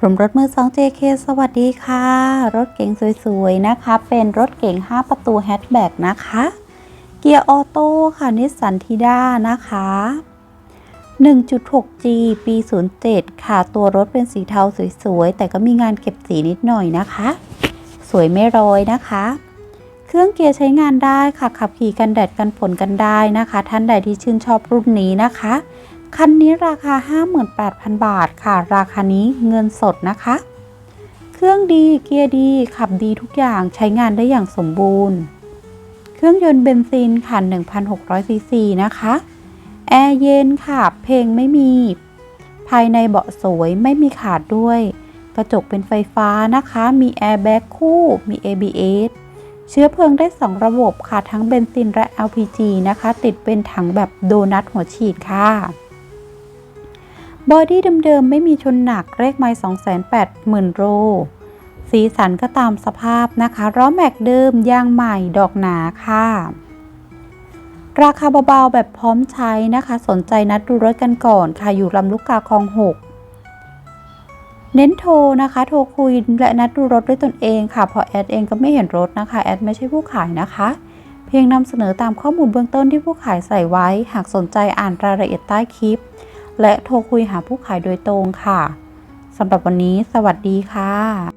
กลุ่มรถมือ 2 JK สวัสดีค่ะ รถเก๋งสวยๆ นะคะ เป็นรถเก๋ง 5 ประตูแฮชแบ็กนะคะ เกียร์ออโต้ค่ะ นิสสันทีด้านะคะ 1.6G ปี 07 ค่ะ ตัวรถเป็นสีเทาสวยๆ แต่ก็มีงานเก็บสีนิดหน่อยนะคะ สวยไม่ร้อยนะคะ เครื่องเกียร์ใช้งานได้ค่ะ ขับขี่กันแดดกันฝนกันได้นะคะ ท่านใดที่ชื่นชอบรุ่นนี้นะคะ คันนี้ราคา 58,000 บาทค่ะ ราคานี้เงินสดนะคะ เครื่องดีเกียร์ดี ขับดีทุกอย่างใช้งานได้อย่างสมบูรณ์ เครื่องยนต์เบนซินค่ะ 1,600ซีซีนะคะ แอร์เย็นค่ะ เพลงไม่มี ภายในเบาะสวยไม่มีขาดด้วย กระจกเป็นไฟฟ้านะคะ มีแอร์แบ็กคู่มี ABS เชื้อเพลิงได้ 2 ระบบค่ะ ทั้งเบนซินและ LPG นะคะ ติดเป็นถังแบบโดนัทหัวฉีดค่ะ บอดี้เดิมๆไม่มีชนหนักเลขไม้280,000โลสีสันก็ตามสภาพนะคะล้อแม็กเดิมยางใหม่ดอกหนาค่ะ ราคาเบาๆแบบพร้อมใช้นะคะ สนใจนัดดูรถกันก่อนค่ะ อยู่ลำลูกกาคลอง 6 เน้นโทรนะคะ โทรคุยและนัดดูรถด้วยตนเองค่ะพราะแอดเองก็ไม่เห็นรถนะคะ แอดไม่ใช่ผู้ขายนะคะ เพียงนำเสนอตามข้อมูลเบื้องต้นที่ผู้ขายใส่ไว้ หากสนใจอ่านรายละเอียดใต้คลิป และโทรคุยหาผู้ขายโดยตรงค่ะสำหรับวันนี้สวัสดีค่ะ